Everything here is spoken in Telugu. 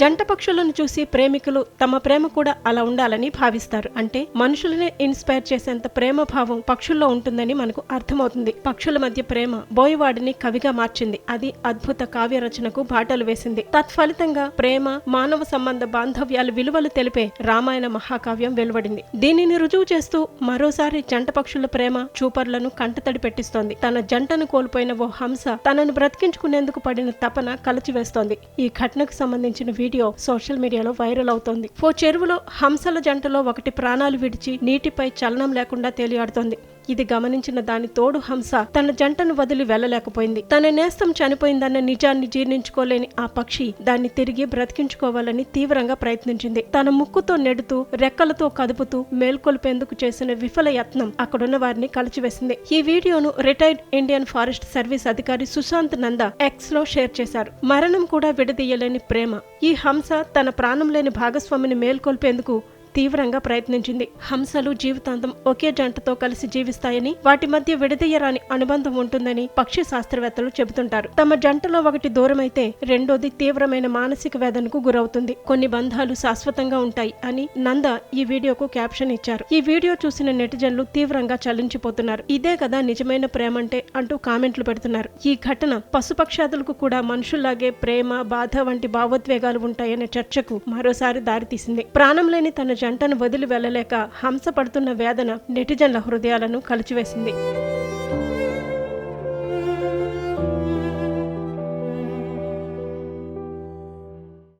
జంట పక్షులను చూసి ప్రేమికులు తమ ప్రేమ కూడా అలా ఉండాలని భావిస్తారు. అంటే మనుషులనే ఇన్స్పైర్ చేసేంత ప్రేమ భావం పక్షుల్లో ఉంటుందని మనకు అర్థమవుతుంది. పక్షుల మధ్య ప్రేమ బోయవాడిని కవిగా మార్చింది. అది అద్భుత కావ్య రచనకు బాటలు వేసింది. తత్ఫలితంగా ప్రేమ మానవ సంబంధ బాంధవ్యాల విలువలు తెలిపే రామాయణ మహాకావ్యం వెలువడింది. దీనిని రుజువు చేస్తూ మరోసారి జంట పక్షుల ప్రేమ చూపర్లను కంటతడి పెట్టిస్తోంది. తన జంటను కోల్పోయిన ఓ హంస తనను బ్రతికించుకునేందుకు పడిన తపన కలచివేస్తోంది. ఈ ఘటనకు సంబంధించిన వీడియో సోషల్ మీడియాలో వైరల్ అవుతోంది. ఓ చెరువులో హంసల జంటలో ఒకటి ప్రాణాలు విడిచి నీటిపై చలనం లేకుండా తేలియాడుతోంది. ఇది గమనించిన దాని తోడు హంస తన జంటను వదిలి వెళ్ళలేకపోయింది. తన నేస్తం చనిపోయిందన్న నిజాన్ని జీర్ణించుకోలేని ఆ పక్షి దాన్ని తిరిగి బ్రతికించుకోవాలని తీవ్రంగా ప్రయత్నించింది. తన ముక్కుతో నెడుతూ రెక్కలతో కదుపుతూ మేల్కొల్పేందుకు చేసిన విఫల యత్నం అక్కడున్న వారిని కలిచివేసింది. ఈ వీడియోను రిటైర్డ్ ఇండియన్ ఫారెస్ట్ సర్వీస్ అధికారి సుశాంత్ నంద ఎక్స్లో షేర్ చేశారు. మరణం కూడా విడదీయలేని ప్రేమ. ఈ హంస తన ప్రాణం లేని భాగస్వామిని మేల్కొల్పేందుకు తీవ్రంగా ప్రయత్నించింది. హంసలు జీవితాంతం ఒకే జంటతో కలిసి జీవిస్తాయని వాటి మధ్య విడదీయరాని అనుబంధం ఉంటుందని పక్షి శాస్త్రవేత్తలు చెబుతుంటారు. తమ జంటలో ఒకటి దూరమైతే రెండోది తీవ్రమైన మానసిక వేదనకు గురవుతుంది. కొన్ని బంధాలు శాశ్వతంగా ఉంటాయి అని నంద ఈ వీడియోకు క్యాప్షన్ ఇచ్చారు. ఈ వీడియో చూసిన నెటిజన్లు తీవ్రంగా చలించిపోతున్నారు. ఇదే కదా నిజమైన ప్రేమంటే అంటూ కామెంట్లు పెడుతున్నారు. ఈ ఘటన పశుపక్షాదులకు కూడా మనుషుల్లాగే ప్రేమ బాధ వంటి భావోద్వేగాలు ఉంటాయనే చర్చకు మరోసారి దారితీసింది. ప్రాణం లేని తన జంటను వదిలి వెళ్ళలేక హంసపడుతున్న వేదన నెటిజన్ల హృదయాలను కలిచివేసింది.